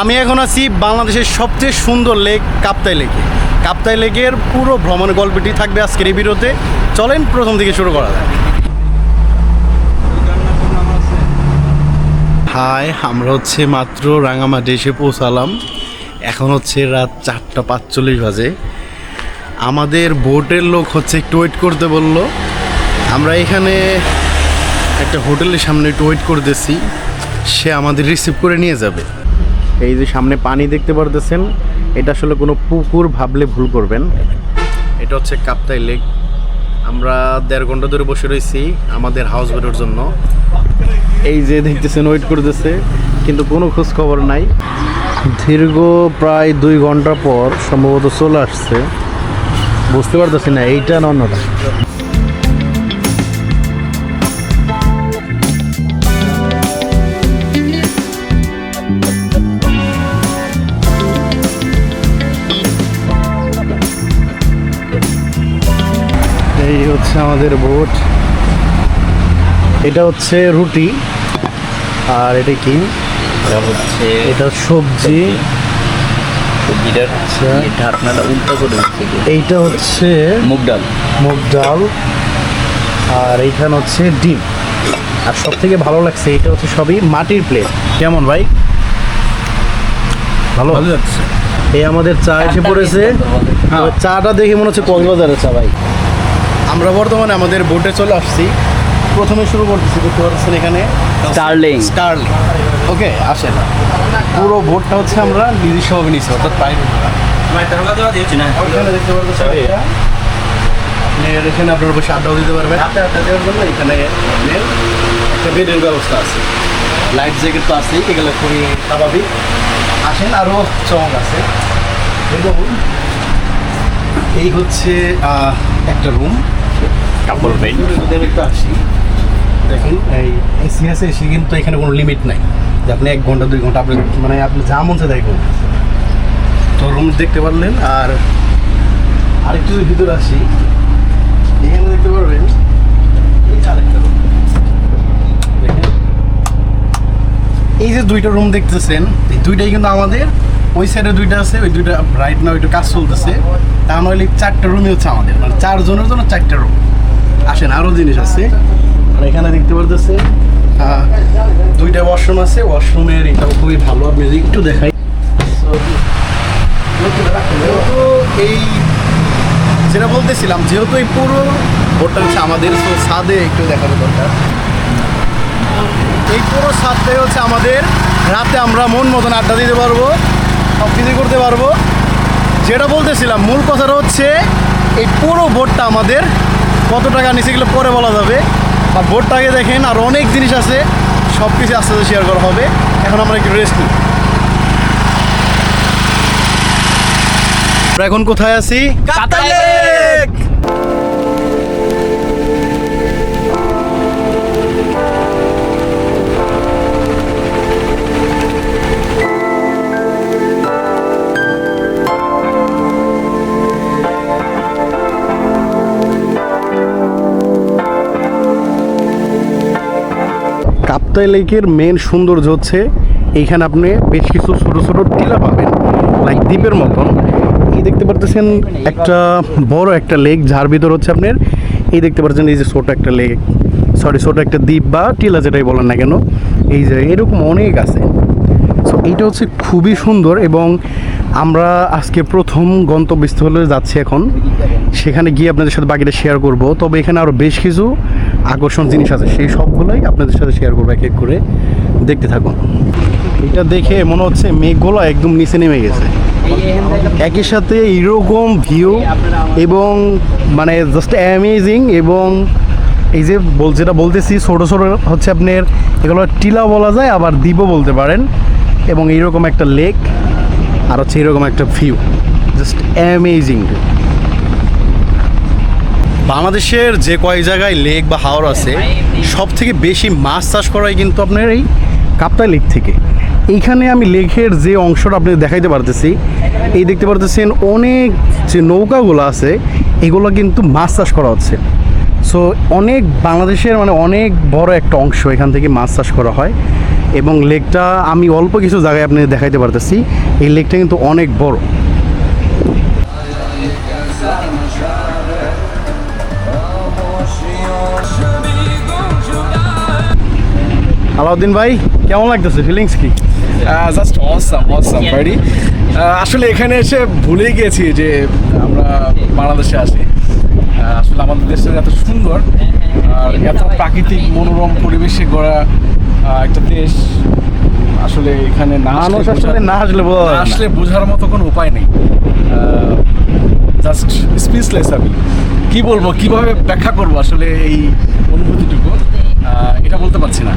আমি এখন আছি বাংলাদেশের সবচেয়ে সুন্দর লেক কাপ্তাই লেকে। কাপ্তাই লেকের পুরো ভ্রমণ গল্পটি থাকবে আজকের এই ভিডিওতে। চলেন প্রথম থেকে শুরু করা যায় হাই, আমরা হচ্ছে মাত্র রাঙামাটি এসে পৌঁছালাম। এখন হচ্ছে রাত চারটা পাঁচচল্লিশ বাজে। আমাদের বোটের লোক হচ্ছে একটু ওয়েট করতে বলল। আমরা এখানে একটা হোটেলের সামনে একটু ওয়েট করতেছি। সে আমাদের রিসিভ করে নিয়ে যাবে। এই যে সামনে পানি দেখতে পারতেছেন, এটা আসলে কোনো পুকুর ভাবলে ভুল করবেন। এটা হচ্ছে কাপ্তাই লেক। আমরা দেড় ঘণ্টা ধরে বসে রয়েছি আমাদের হাউস বোটের জন্য। এই যে দেখতেছেন ওয়েট করতেছে, কিন্তু কোনো খোঁজ খবর নাই। দীর্ঘ প্রায় দুই ঘণ্টা পর সম্ভবত চলে আসছে। বুঝতে পারতেছি না, এইটা না অন্যটা? আমাদের বোট। এটা হচ্ছে রুটি আর এটা কি? এটা হচ্ছে এটা সবজি। আচ্ছা। এটা আপনারা উল্টো করে এইটা হচ্ছে মুগ ডাল। মুগ ডাল আর এইখানে হচ্ছে ডিম। আর সব থেকে ভালো লাগছে এটা হচ্ছে সবই মাটির প্লেট কেমন ভাই? ভালো? ভালো লাগছে। এই আমাদের চা এসে পড়েছে। চাটা দেখে মনে হচ্ছে কক্সবাজারের চা ভাই। আমরা বর্তমানে আমাদের বোটে চলে আসছি। প্রথমে শুরু করতেছি দেখতে পাচ্ছেন এখানে। স্টার্লিং স্টার্লিং ওকে আসেন। পুরো বোটটা হচ্ছে আমরা নিজস্বভাবে নিচ্ছি অর্থাৎ প্রাইভেট দেখতে পাচ্ছেন এখানে আপনার বসে আড্ডাও দিতে পারবেন। আড্ডা আড্ডা দেওয়ার জন্য এখানে একটা বেডের ব্যবস্থা আছে। লাইফ জ্যাকেট তো এগুলো খুবই স্বাভাবিক। আসেন আরও চমক আছে। এবং এই হচ্ছে একটা রুম কাপড় বেড দেখুন, এই এসি আছে, এসি কিন্তু এখানে কোনো লিমিট নাই। যে আপনি এক ঘণ্টা, দুই ঘণ্টা আপনি মানে আপনি যা মন চায় তাই তো রুম দেখতে পারলেন, আর আরেকটু যদি ভিতরে আসি। এখানে দেখতে পারবেন, এই আরেকটা। দেখেন। এই যে দুইটা রুম দেখতেছেন, এই দুইটাই কিন্তু আমাদের ওই সাইডে দুইটা আছে, ওই দুইটা রাইট না, ওইটা কাজ চলতেছে। তা নইলে চারটা রুমই হচ্ছে আমাদের মানে চারজনের জন্য চারটা রুম আসেন আরও জিনিস আছে। আর এখানে দেখতে পারতেছে দুইটা ওয়াশরুম আছে। ওয়াশরুমের এটাও খুবই ভালো আপনি যদি একটু দেখাই। এই, যেটা বলতেছিলাম, যেহেতু এই পুরো বোটটা হচ্ছে আমাদের ছাদে একটু দেখানো দরকার। এই পুরো ছাদটাই হচ্ছে আমাদের, রাতে আমরা মন মতন আড্ডা দিতে পারব। সব কিছুই করতে পারব। যেটা বলতেছিলাম মূল কথাটা হচ্ছে এই পুরো ভোটটা আমাদের কত টাকা নিচে গেলে পরে বলা যাবে। আর বোর্ডটাকে দেখেন আর অনেক জিনিস আছে সব কিছু আস্তে আস্তে শেয়ার করা হবে। এখন আমরা একটু রেস্ট নিই। আমরা এখন কোথায় আছি? কাপ্তাই লেকের মেন সৌন্দর্য হচ্ছে এইখানে আপনি বেশ কিছু ছোটো ছোটো টিলা পাবেন লাইক দ্বীপের মতন। এই দেখতে পারতেছেন একটা বড় একটা লেক যার ভিতর হচ্ছে আপনার, এই দেখতে পাচ্ছেন এই যে ছোট একটা লেক সরি ছোট একটা দ্বীপ বা টিলা যেটাই বলেন না কেন, এই যে এরকম অনেক আছে। সো এইটা হচ্ছে খুবই সুন্দর এবং আমরা আজকে প্রথম গন্তব্যস্থলে যাচ্ছি এখন। সেখানে গিয়ে আপনাদের সাথে বাকিটা শেয়ার করব। তবে এখানে আরও বেশ কিছু আকর্ষণ জিনিস আছে, সেই সবগুলোই আপনাদের সাথে শেয়ার করব এক এক করে। দেখতে থাকুন। এটা দেখে মনে হচ্ছে মেঘগুলো একদম নিচে নেমে গেছে। একই সাথে এরকম ভিউ এবং মানে জাস্ট অ্যামেজিং এবং এই যে বল যেটা বলতেছি, ছোটো ছোটো হচ্ছে আপনার, এগুলো টিলা বলা যায়, আবার দ্বীপও বলতে পারেন। এবং এইরকম একটা লেক আর হচ্ছে এরকম একটা ভিউ জাস্ট অ্যামেজিং বাংলাদেশের যে কয়েক জায়গায় লেক বা হাওর আছে সব থেকে বেশি মাছ চাষ করাই কিন্তু আপনার এই কাপ্তাই লেক থেকে। এইখানে আমি লেকের যে অংশটা আপনি দেখাইতে পারতেছি, এই দেখতে পারতেছেন অনেক যে নৌকাগুলো আছে, এগুলো কিন্তু মাছ চাষ করা হচ্ছে। সো অনেক বাংলাদেশের মানে অনেক বড় একটা অংশ এখান থেকে মাছ চাষ করা হয় এবং লেকটা আমি অল্প কিছু জায়গায় আপনাদের দেখাইতে পারতেছি। এই লেকটা কিন্তু অনেক বড়। আলাউদ্দিন ভাই কেমন লাগতেছে? ফিলিংস কি? জাস্ট অসাম অসাম বাড়ি আসলে এখানে এসে ভুলেই গিয়েছি যে আমরা বাংলাদেশে আসি। আসলে আমাদের দেশটা এত সুন্দর আর এত প্রাকৃতিক মনোরম পরিবেশে গড়া একটা দেশ আসলে এখানে না আসলে মানুষ আসলে না আসলে। আসলে বোঝার মতো কোনো উপায় নেই। জাস্ট স্পিচলেস আমি কি বলব কীভাবে ব্যাখ্যা করব আসলে এই অনুভূতিটুকু? এটা বলতে পারছি না।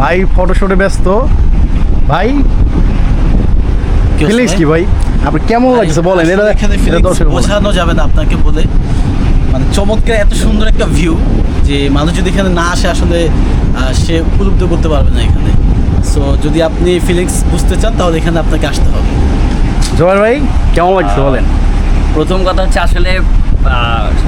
ভাই ফটোশুটে ব্যস্ত। ভাই ফিলিংস কি ভাই? আপনি কেমন লাগছে বলেন? এটা বোঝানো যাবে না আপনাকে বলে। মানে চমৎকার এত সুন্দর একটা ভিউ যে মানুষ যদি এখানে না আসে আসলে সে উপলব্ধ করতে পারবে না এখানে। সো যদি আপনি ফিলিংস বুঝতে চান তাহলে এখানে আপনাকে আসতে হবে। জোয়ার ভাই কেমন লাগছে বলেন? প্রথম কথা হচ্ছে আসলে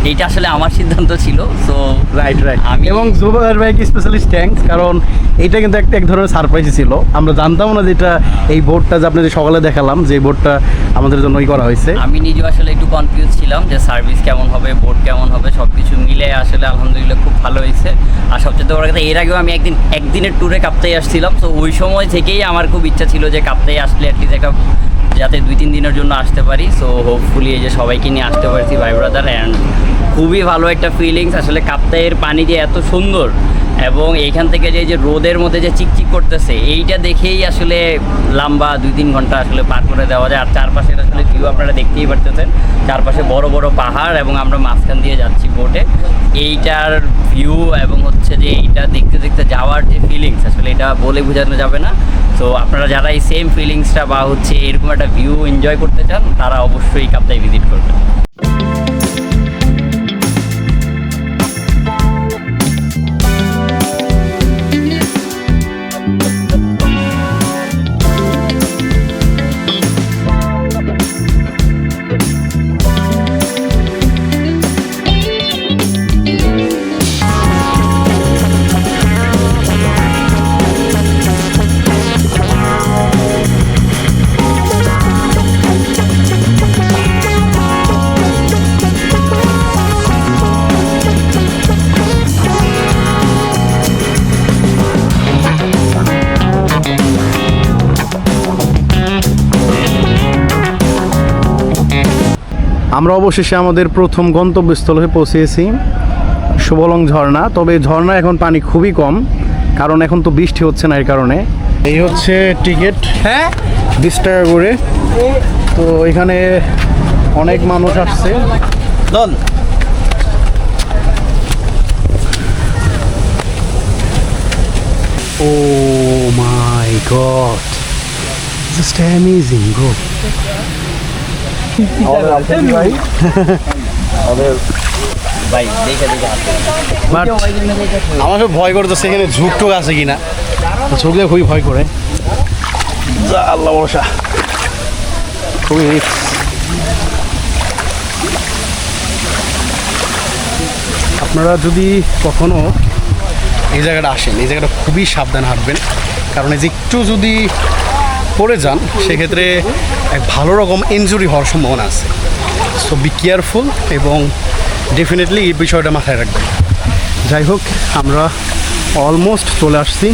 এইটা আসলে আমার সিদ্ধান্ত ছিল সো রাইট রাইট আমি- এবং জুবাইর ভাইকে স্পেশালিস্ট থ্যাঙ্কস কারণ এটা কিন্তু একটা এক ধরনের সারপ্রাইজ ছিল। আমরা জানতাম না যেটা এই বোর্ডটা যে আপনাদের সকালে দেখালাম যে বোর্ডটা আমাদের জন্যই করা হয়েছে। আমি নিজেও আসলে একটু কনফিউজ ছিলাম যে সার্ভিস কেমন হবে বোর্ড কেমন হবে সব কিছু মিলে আসলে আলহামদুলিল্লাহ খুব ভালো হয়েছে। আর সবচেয়ে বড় কথা এর আগেও আমি একদিন একদিনের ট্যুরে কাপ্তাই আসছিলাম তো ওই সময় থেকেই আমার খুব ইচ্ছা ছিল যে কাপ্তাই আসলে অ্যাটলিস্ট একটা যাতে দুই তিন দিনের জন্য আসতে পারি। সো হোপফুলি এই যে সবাইকে নিয়ে আসতে পারছি ভাই ব্রাদার অ্যান্ড খুবই ভালো একটা ফিলিংস আসলে কাপ্তাইয়ের পানি যে এত সুন্দর, এবং এইখান থেকে যে যে রোদের মধ্যে যে চিকচিক করতেছে, এইটা দেখেই আসলে লম্বা দুই তিন ঘণ্টা আসলে পার করে দেওয়া যায়। আর চারপাশের আসলে ভিউ আপনারা দেখতেই পারতেছেন। চারপাশে বড় বড় পাহাড়, এবং আমরা মাঝখান দিয়ে যাচ্ছি বোটে এইটার ভিউ এবং হচ্ছে যে, এইটা দেখতে দেখতে যাওয়ার যে ফিলিংস আসলে এটা বলে বোঝানো যাবে না। তো আপনারা যারা এই সেম ফিলিংসটা বা হচ্ছে এরকম একটা ভিউ এনজয় করতে চান, তারা অবশ্যই কাপ্তায় ভিজিট করবেন। আমরা অবশেষে আমাদের প্রথম গন্তব্যস্থলে পৌঁছেছি। শুভলং ঝর্ণা। তবে ঝর্ণা এখন পানি খুবই কম কারণ এখন তো বৃষ্টি হচ্ছে না এর কারণে। এই হচ্ছে টিকিট হ্যাঁ? বিশ টাকা করে তো এখানে অনেক মানুষ আসছে। দল ও my god just amazing bro খুব ভয় করতেছে, এখানে ঝুঁক টুক আছে কিনা। ঝুঁকলে খুবই ভয় করে। আল্লাহ খুবই আপনারা যদি কখনো এই জায়গাটা আসেন, এই জায়গাটা খুবই সাবধান হাঁটবেন। কারণ এই যে একটু যদি পড়ে যান, সেক্ষেত্রে এক ভালো রকম ইনজুরি হওয়ার সম্ভাবনা আছে। সো বি কেয়ারফুল এবং ডেফিনেটলি এই বিষয়টা মাথায় রাখবেন। যাই হোক, আমরা অলমোস্ট চলে আসছি।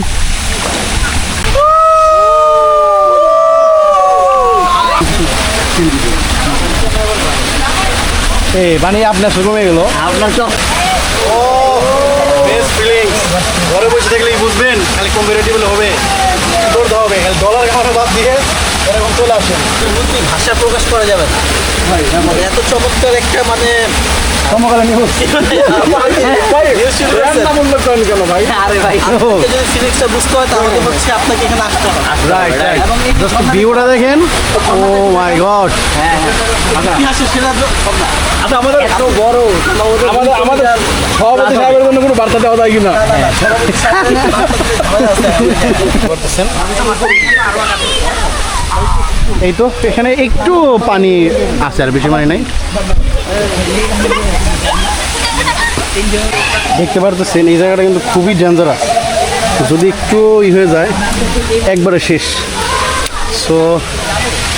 এ মানে আপনার শুরু হয়ে গেল। আপনার তো ও বেস্ট ফিলিংস ঘরে বসে থাকলেই বুঝবেন খালি কম্পারেটিভল হবে। দৌড়তে হবে। ডলার কামানো বাদ দিয়ে এরকম চলে আসেন। অনুভূতি ভাষা প্রকাশ করা যাবে না? মানে এত চমৎকার একটা মানে সমকালীন নিউজ কেন ভাই? আরে ভাই যদি বুঝতে হয় তাহলে হচ্ছে আপনাকে এখানে আসতে হবে। রাইট রাইট জাস্ট ভিউটা দেখেন। ও মাই গড সেটা সব না আচ্ছা আমাদের এত বড় আমাদের আমাদের সভাপতি সাহেবের জন্য কোনো বার্তা দেওয়া যায় কিনা? এই তো এখানে একটু পানি আছে আর বেশি পানি নাই। দেখতে পারতেছেন এই জায়গাটা কিন্তু খুবই ডেঞ্জারাস যদি একটু ই হয়ে যায় একবারে শেষ। সো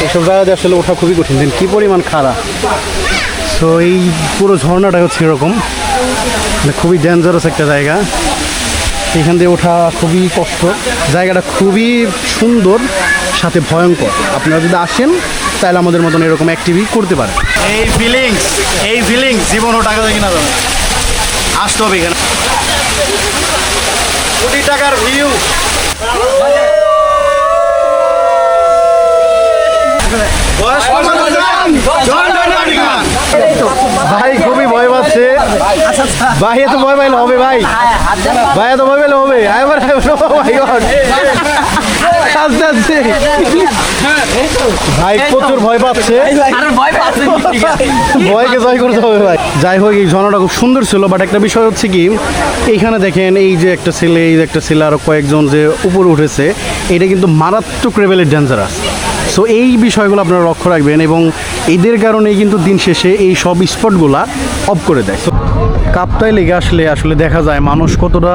এসব জায়গাতে আসলে ওঠা খুবই কঠিন। দেন কী পরিমাণ খারাপ সো এই পুরো ঝর্ণাটা হচ্ছে এরকম। মানে খুবই ডেঞ্জারাস একটা জায়গা। এখান দিয়ে ওঠা খুবই কষ্ট। জায়গাটা খুবই সুন্দর সাথে ভয়ঙ্কর। আপনারা যদি আসেন তাহলে আমাদের মতন এরকম অ্যাক্টিভিটি করতে পারেন। এই ফিলিংস এই ফিলিংস জীবনও টাকা দিয়ে কিনা যাবে আসতে হবে এখানে। কোটি টাকার ভিউ ভাই খুবই ভয় পাচ্ছে। ভাই এত ভয় পাইলে হবে ভাই। ভাই এত ভয় পাইলে হবে। আস্তে আস্তে। ভাই প্রচুর ভয় পাচ্ছে। ভয়কে জয় করতে হবে ভাই। যাই হোক এই ঝর্ণাটা খুব সুন্দর ছিল বাট একটা বিষয় হচ্ছে কি এইখানে দেখেন এই যে একটা ছেলে এই যে একটা ছেলে আরও কয়েকজন যে উপরে উঠেছে এটা কিন্তু মারাত্মক লেভেলের ডেঞ্জারাস সো এই বিষয়গুলো আপনারা লক্ষ্য রাখবেন এবং এদের কারণেই কিন্তু দিন শেষে এই সব স্পটগুলা অফ করে দেয়। কাপ্তাই লেগে আসলে আসলে দেখা যায় মানুষ কতটা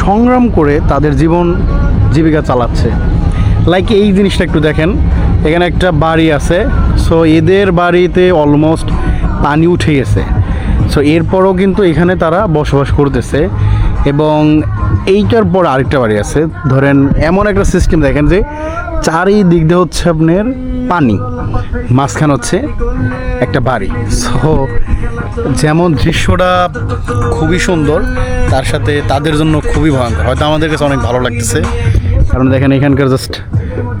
সংগ্রাম করে তাদের জীবন জীবিকা চালাচ্ছে। লাইক এই জিনিসটা একটু দেখেন, এখানে একটা বাড়ি আছে। সো এদের বাড়িতে অলমোস্ট পানি উঠে গেছে। সো এরপরও কিন্তু এখানে তারা বসবাস করতেছে এবং এইটার পর আরেকটা বাড়ি আছে। ধরেন এমন একটা সিস্টেম দেখেন যে চারিদিক দিয়ে হচ্ছে আপনার পানি, মাঝখানে হচ্ছে একটা বাড়ি। সো যেমন দৃশ্যটা খুবই সুন্দর, তার সাথে তাদের জন্য খুবই ভয়ঙ্কর। হয়তো আমাদের কাছে অনেক ভালো লাগতেছে। কারণ দেখেন এখানকার জাস্ট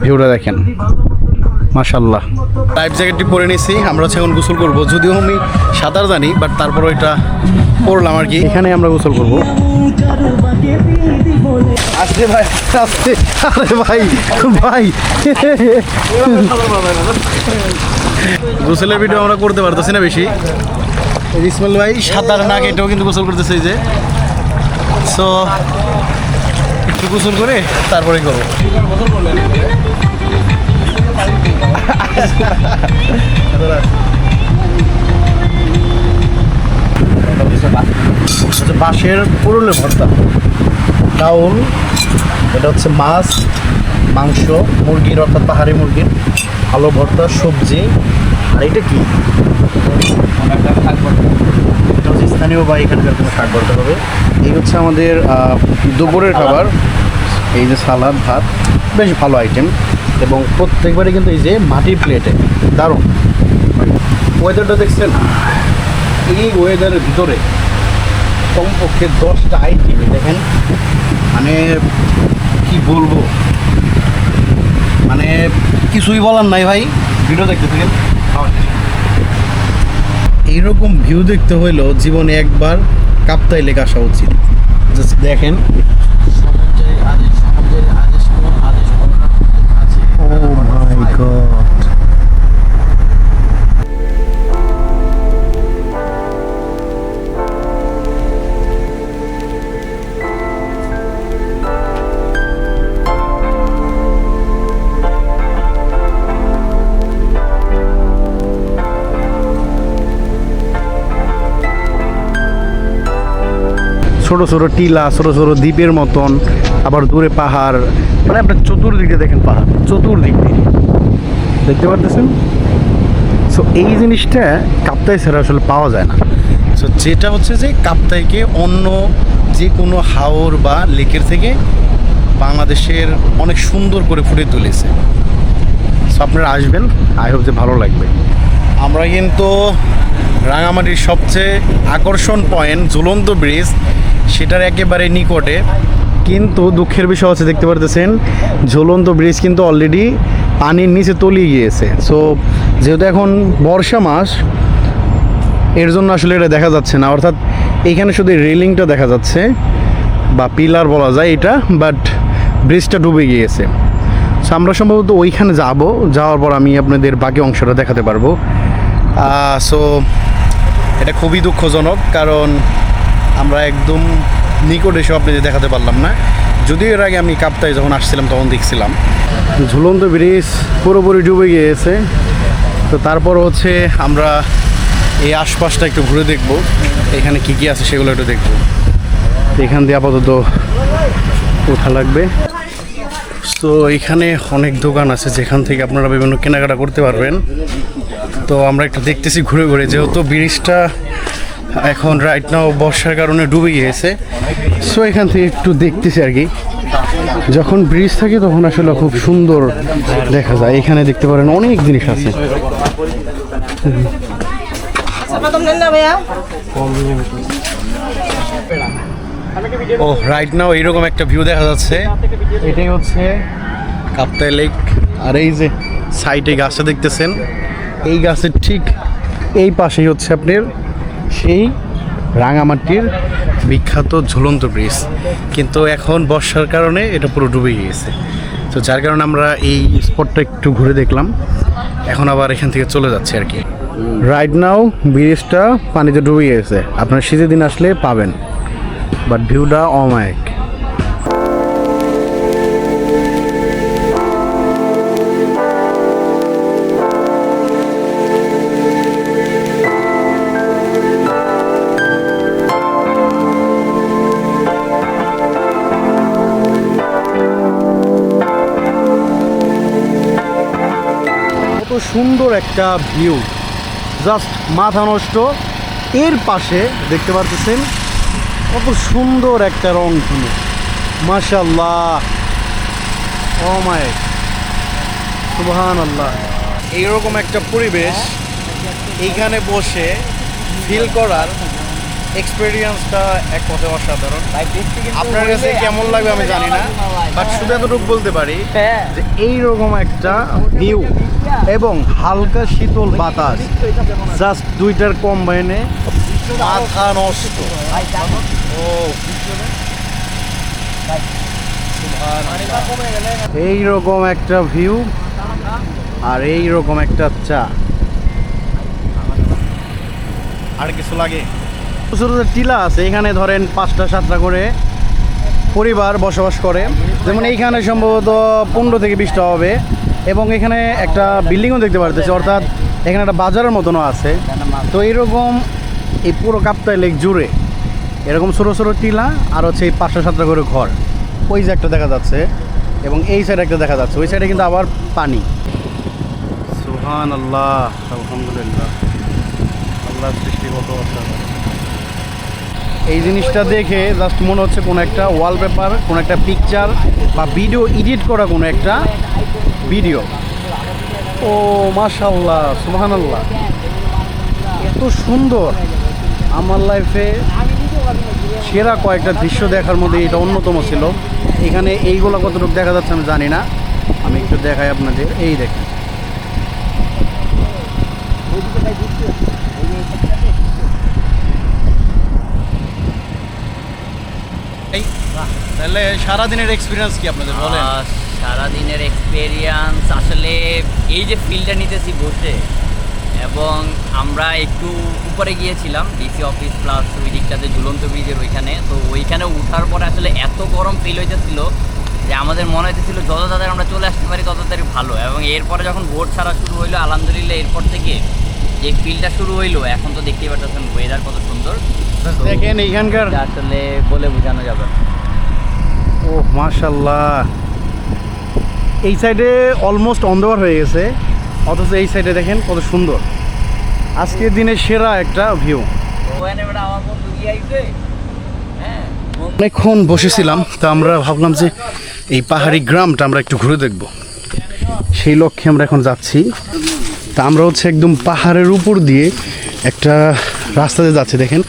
ভিউটা দেখেন। মাশাল্লাহ লাইফ জ্যাকেটটি পরে নিয়েছি আমরা হচ্ছে এখন গোসল করব। যদিও আমি সাঁতার জানি বাট তারপর এটা পড়লাম আর কি। এখানে আমরা গোসল করব। আসতে ভাই আসতে আরে ভাই ভাই। গোসলের ভিডিও আমরা করতে পারতেছি না বেশি। ইসমাইল ভাই সাঁতার না কেটেও কিন্তু গোসল করতেছে যে। সো একটু গোসল করে তারপরে করব। বাঁশের পুরুলের ভর্তা। ডাউল, এটা হচ্ছে মাছ, মাংস মুরগির অর্থাৎ পাহাড়ি মুরগির আলু ভর্তা, সবজি। আর এটা কি? এটা হচ্ছে স্থানীয় বা এখানকার কোনো শাক ভর্তা হবে। এই হচ্ছে আমাদের দুপুরের খাবার। এই যে সালাদ, ভাত, বেশ ভালো আইটেম এবং প্রত্যেকবারই কিন্তু এই যে মাটির প্লেটে দারুণ। ওয়েদারটা দেখছেন? এই ওয়েদারের ভিতরে কমপক্ষে দশটা আইটেম দেখেন। মানে কি বলব? মানে কিছুই বলার নাই ভাই। ভিডিও দেখতে থাকেন। এইরকম ভিউ দেখতে হইলেও জীবনে একবার কাপ্তাই লেখা আসা উচিত। জাস্ট দেখেন সমুদ্রের আদেশ সমুদ্রের আদেশ কোন আদেশ কোন আছে ও মাই গড ছোট ছোট টিলা, ছোট ছোট দ্বীপের মতন, আবার দূরে পাহাড় মানে আপনার চতুর্দিকে দেখেন পাহাড়, চতুর্দিক দিয়ে। দেখতে পারতেছেন? সো এই জিনিসটা কাপ্তাই ছাড়া আসলে পাওয়া যায় না। সো যেটা হচ্ছে যে কাপ্তাইকে অন্য যে কোনো হাওর বা লেকের থেকে বাংলাদেশের অনেক সুন্দর করে ফুটে তুলেছে। সো আপনারা আসবেন, আই হোপ যে ভালো লাগবে। আমরা কিন্তু রাঙামাটির সবচেয়ে আকর্ষণ পয়েন্ট ঝুলন্ত ব্রিজ, সেটার একেবারে নিকটে। কিন্তু দুঃখের বিষয় হচ্ছে, দেখতে পারতেছেন, ঝুলন্ত ব্রিজ কিন্তু অলরেডি পানির নিচে তলিয়ে গিয়েছে। সো যেহেতু এখন বর্ষা মাস, এর জন্য আসলে এটা দেখা যাচ্ছে না। অর্থাৎ এইখানে শুধু রেলিংটা দেখা যাচ্ছে, বা পিলার বলা যায় এটা বাট ব্রিজটা ডুবে গিয়েছে। সো আমরা সম্ভবত ওইখানে যাব, যাওয়ার পর আমি আপনাদের বাকি অংশটা দেখাতে পারব। সো এটা খুবই দুঃখজনক, কারণ আমরা একদম নিকট এসে আপনাদের দেখাতে পারলাম না। যদিও এর আগে আমি কাপ্তায় যখন আসছিলাম, তখন দেখছিলাম। ঝুলন্ত ব্রিজ পুরোপুরি ডুবে গিয়েছে। তো তারপর হচ্ছে আমরা এই আশপাশটা একটু ঘুরে দেখব। এখানে কি কি আছে সেগুলো একটু দেখব। এখান দিয়ে আপাতত ওঠা লাগবে। তো এখানে অনেক দোকান আছে যেখান থেকে আপনারা বিভিন্ন কেনাকাটা করতে পারবেন। তো আমরা একটু দেখতেছি ঘুরে ঘুরে। যেহেতু ব্রিজটা এখন রাইট নাও বর্ষার কারণে ডুবে গিয়েছে সো এখান থেকে একটু দেখতেছি আর কি। যখন ব্রিজ থাকে তখন আসলে খুব সুন্দর দেখা যায়। এখানে দেখতে পারেন অনেক জিনিস আছে। ও রাইট নাও এইরকম একটা ভিউ দেখা যাচ্ছে। এটাই হচ্ছে কাপ্তাই লেক আর এই যে সাইডে গাছটা দেখতেছেন, এই গাছের ঠিক এই পাশেই হচ্ছে আপনার সেই রাঙামাটির বিখ্যাত ঝুলন্ত ব্রিজ কিন্তু এখন বর্ষার কারণে এটা পুরো ডুবে গিয়েছে। তো যার কারণে আমরা এই স্পটটা একটু ঘুরে দেখলাম। এখন আবার এখান থেকে চলে যাচ্ছে আর কি। রাইট নাও ব্রিজটা পানিতে ডুবে গিয়েছে। আপনার শীতের দিন আসলে পাবেন। বাট ভিউটা অমায়িক। সুন্দর একটা ভিউ জাস্ট মাথা নষ্ট। এর পাশে দেখতে পাচ্ছেন কত সুন্দর একটা রং ধনু। মাশাল্লাহ ও মায় সুবহান আল্লাহ এইরকম একটা পরিবেশ এইখানে বসে ফিল করার এক্সপিরিয়েন্সটা এক কথায় অসাধারণ। আপনার কাছে কেমন লাগবে আমি জানি না বাট শুধু এতটুকু বলতে পারি যে এইরকম একটা ভিউ এবং হালকা শীতল বাতাস জাস্ট দুইটার কম্বাইনে মাথা নষ্ট। ও। এইরকম একটা ভিউ আর এইরকম একটা চা। আর কিছু লাগে? ছোটো ছোটো টিলা আছে, এখানে ধরেন পাঁচটা, সাতটা করে পরিবার বসবাস করে। যেমন এইখানে সম্ভবত পনেরো থেকে বিশটা হবে। এবং এখানে একটা বিল্ডিংও দেখতে পারতেছি, অর্থাৎ এখানে একটা বাজারের মতনও আছে। তো এইরকম এই পুরো কাপ্তাই লেক জুড়ে এরকম ছোটো ছোটো টিলা আর হচ্ছে এই পাঁচটা, সাতটা করে ঘর। ওই যে একটা দেখা যাচ্ছে এবং এই সাইডে একটা দেখা যাচ্ছে, ওই সাইডে কিন্তু আবার পানি। সুহান আল্লাহ আলহামদুলিল্লাহ। আল্লাহ সৃষ্টি কত অসাধারণ। এই জিনিসটা দেখে জাস্ট মনে হচ্ছে কোনো একটা ওয়ালপেপার কোনো একটা পিকচার বা ভিডিও এডিট করা কোনো একটা ভিডিও ও মাশাল্লাহ সুবহানাল্লাহ। এত সুন্দর। আমার লাইফে সেরা কয়েকটা দৃশ্য দেখার মধ্যে এটা অন্যতম ছিল। এখানে এইগুলো কতটুকু দেখা যাচ্ছে আমি জানি না। আমি একটু দেখাই আপনাদের। এই দেখেন। এই, তাহলে সারাদিনের এক্সপিরিয়েন্স কি আপনাদের বলেন? সারাদিনের এক্সপেরিয়েন্স আসলে এই যে ফিল্ডটা নিতেছি বসে, এবং আমরা একটু উপরে গিয়েছিলাম ডিসি অফিস প্লাস ওই দিকটাতে ঝুলন্ত ব্রিজের ওইখানে। তো ওইখানে উঠার পরে আসলে এত গরম ফিল হইতেছিল যে আমাদের মনে হইতেছিল যত তাড়াতাড়ি আমরা চলে আসতে পারি, তত তাড়াতাড়ি ভালো। এবং এরপরে যখন ভোট ছাড়া শুরু হইল, আলহামদুলিল্লাহ এরপর থেকে যে ফিল্ডটা শুরু হইল, এখন তো দেখতেই পাচ্ছেন ওয়েদার কত সুন্দর। দেখেন এইখানকার। আসলে বলে বোঝানো যাবে। ও মাশাল্লাহ এই সাইডে অলমোস্ট অন্ধকার হয়ে গেছে অথচ এই সাইডে দেখেন কত সুন্দর। আজকের দিনের সেরা একটা ভিউ হ্যাঁ। অনেকক্ষণ বসেছিলাম তা আমরা ভাবলাম যে এই পাহাড়ি গ্রামটা আমরা একটু ঘুরে দেখব। সেই লক্ষ্যে আমরা এখন যাচ্ছি। তা আমরা হচ্ছে একদম পাহাড়ের উপর দিয়ে একটা রাস্তাতে যাচ্ছি দেখেন।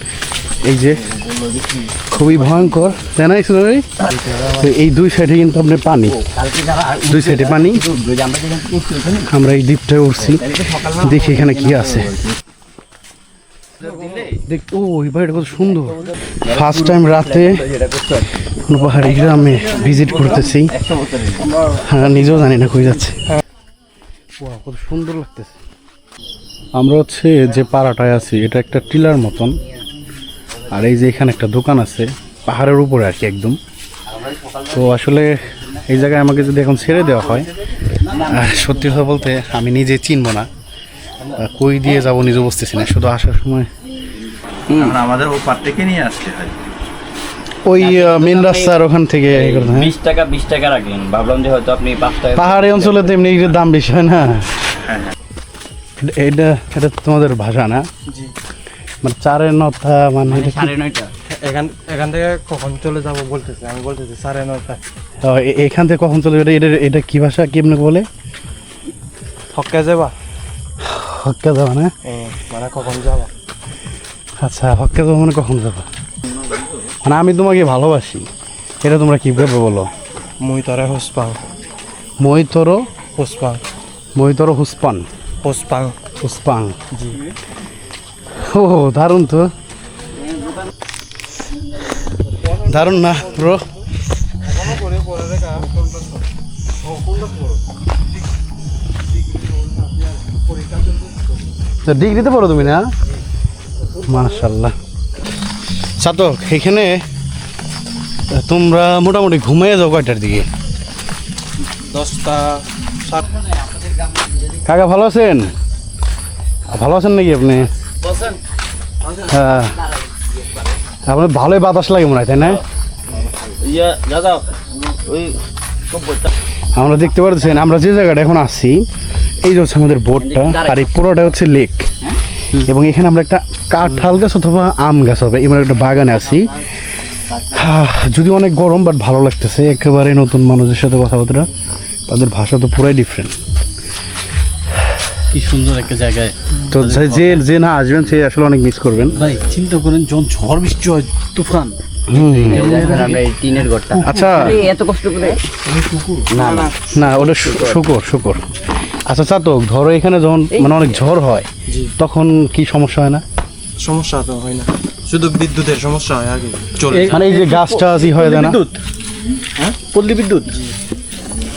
এই যে, খুবই ভয়ঙ্কর। তাই না এই দুই সাইডে কিন্তু আপনার পানি। দুই সাইডে পানি। আমরা এই দ্বীপটায় উঠছি। দেখি এখানে কি আছে। ও, এই বাড়িটা কত সুন্দর। ফার্স্ট টাইম রাতে পাহাড়ি গ্রামে ভিজিট করতেছি। হ্যাঁ নিজেও জানি না কই যাচ্ছে। কত সুন্দর লাগতেছে। আমরা হচ্ছে যে পাড়াটায় আছি, এটা একটা টিলার মতন। আর এই যে এখানে একটা দোকান আছে পাহাড়ের উপরে আর কি একদম। তো আসলে এই জায়গায় আমাকে যদি এখন ছেড়ে দেওয়া হয় সত্যি কথা বলতে আমি নিজে চিনবো না। কই দিয়ে যাব নিজে বুঝতেছি না শুধু আসার সময়। আমাদের ও পার থেকে নিয়ে আসতে হয় ওই মেন রাস্তার ওখান থেকে হ্যাঁ? বিশ টাকা বিশ টাকা রাখলেন। ভাবলাম যে হয়তো আপনি পাঁচ টাকা পাহাড়ি অঞ্চলে তো এমনি দাম বেশি হয় না। এটা এটা তোমাদের ভাষা না? মানে চারের নথা মানে কি? সাড়ে নয়টা। এখান এখান থেকে কখন চলে যাব বলতেছে আমি বলতেছি সাড়ে ও, এখান থেকে কখন চলে যাবে? এটা এটা কি ভাষা কেমনে বলে? হক্কা যাবা? হক্কা যাবা না? মানে কখন যাবা? আচ্ছা হক্কা যাবা মানে কখন যাবা? মানে আমি তোমাকে ভালোবাসি। এটা তোমরা কি ভেবে বলো? মুই তরে হুসপাং। মই তোর হুসপাং। মই তোর হুসপান হুসপাং। হুসপাং। ও দারুণ তো। দারুণ না ব্রো ডিগ্রিতে পড়ো তুমি না? মাশাল্লাহ চাতক এখানে তোমরা মোটামুটি ঘুমিয়ে যাও কয়টার দিকে? দশটা কাকা ভালো আছেন? ভালো আছেন নাকি আপনি? হ্যাঁ। আপনার ভালোই বাতাস লাগে মনে হয় তাই না? আমরা দেখতে পাচ্ছেন আমরা যে জায়গাটা এখন আছি এই যে হচ্ছে আমাদের বোটটা আর এই পুরোটা হচ্ছে লেক এবং এখানে আমরা একটা কাঁঠাল গাছ অথবা আম গাছ হবে এবার একটা বাগানে আছি। যদিও অনেক গরম বাট ভালো লাগতেছে। একেবারে নতুন মানুষের সাথে কথাবার্তা। তাদের ভাষা তো পুরাই ডিফারেন্ট কি সুন্দর একটা জায়গায়। তো যে- যে যে না আসবেন সে আসলে অনেক মিস করবেন। ভাই চিন্তা করেন যখন ঝড় বৃষ্টি হয় তুফান। টিনের ঘরটা। আচ্ছা। এত কষ্ট করে? না না। না ওটা শু- শুকর শুকর। আচ্ছা চাতক ধরো এখানে যখন মানে অনেক ঝড় হয় তখন কি সমস্যা হয় না? সমস্যা তো হয় না। শুধু বিদ্যুতের সমস্যা হয় আগে। চলে। মানে এই যে গাছটা ই হয়ে যায় না? বিদ্যুৎ। হ্যাঁ? পল্লী বিদ্যুৎ?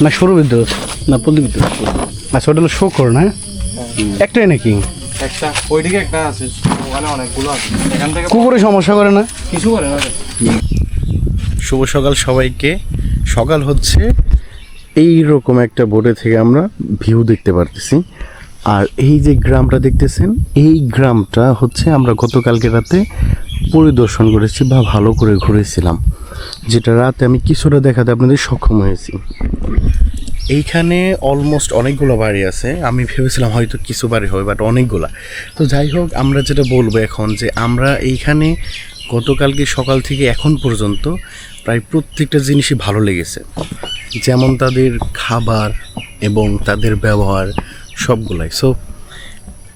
না সরু বিদ্যুৎ। না পল্লী বিদ্যুৎ। আচ্ছা ওটা হলো শুকর না? একটাই নাকি? একটা। ওইদিকে একটা আছে ওখানে অনেকগুলো আছে। এখান থেকে কুকুরে সমস্যা করে না? কিছু করে না শুভ সকাল সবাইকে। সকাল হচ্ছে এই রকম একটা বোটে থেকে আমরা ভিউ দেখতে পারতেছি। আর এই যে গ্রামটা দেখতেছেন এই গ্রামটা হচ্ছে আমরা গতকালকে রাতে পরিদর্শন করেছি বা ভালো করে ঘুরেছিলাম। যেটা রাতে আমি কিছুটা দেখাতে আপনাদের সক্ষম হয়েছি। এইখানে অলমোস্ট অনেকগুলো বাড়ি আছে। আমি ভেবেছিলাম হয়তো কিছু বাড়ি হবে বাট অনেকগুলা। তো যাই হোক, আমরা যেটা বলব এখন যে আমরা এইখানে গতকালকে সকাল থেকে এখন পর্যন্ত প্রায় প্রত্যেকটা জিনিসই ভালো লেগেছে। যেমন তাদের খাবার এবং তাদের ব্যবহার সবগুলাই। সো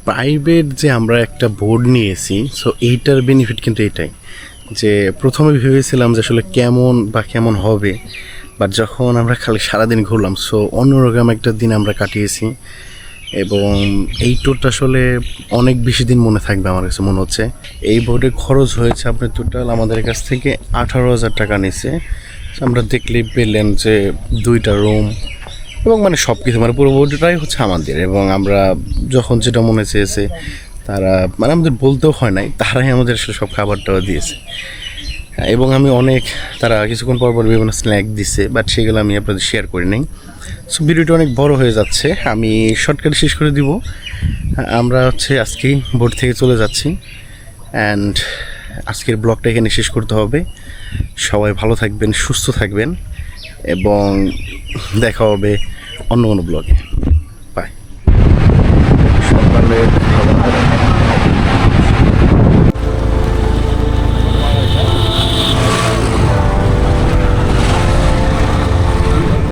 প্রাইভেট যে আমরা একটা বোর্ড নিয়েছি সো এইটার বেনিফিট কিন্তু এটাই। যে প্রথমে ভেবেছিলাম যে আসলে কেমন বা কেমন হবে। বাট যখন আমরা খালি সারাদিন ঘুরলাম সো অন্যরকম একটা দিন আমরা কাটিয়েছি। এবং এই ট্যুরটা আসলে অনেক বেশি দিন মনে থাকবে আমার কাছে, মনে হচ্ছে। এই বোর্ডে খরচ হয়েছে আপনার টোটাল আমাদের কাছ থেকে আঠারো হাজার টাকা নিছে আমরা দেখলেই পেলেন যে দুইটা রুম এবং মানে সব কিছু মানে পুরো বোর্ডটাই হচ্ছে আমাদের। এবং আমরা যখন যেটা মনে চেয়েছে, তারা মানে আমাদের বলতেও হয় নাই, তারাই আমাদের সব খাবারটাও দিয়েছে। এবং আমি অনেক, তারা কিছুক্ষণ পর পর বিভিন্ন স্ন্যাক দিছে বাট সেগুলো আমি আপনাদের শেয়ার করি নাই। সো ভিডিওটা অনেক বড় হয়ে যাচ্ছে। আমি শর্টকাটে শেষ করে দিব। আমরা হচ্ছে আজকেই বোর্ড থেকে চলে যাচ্ছি। অ্যান্ড আজকের ব্লগটা এখানে শেষ করতে হবে। সবাই ভালো থাকবেন, সুস্থ থাকবেন, এবং দেখা হবে অন্য কোনো ব্লগে বাই সকালে খাবার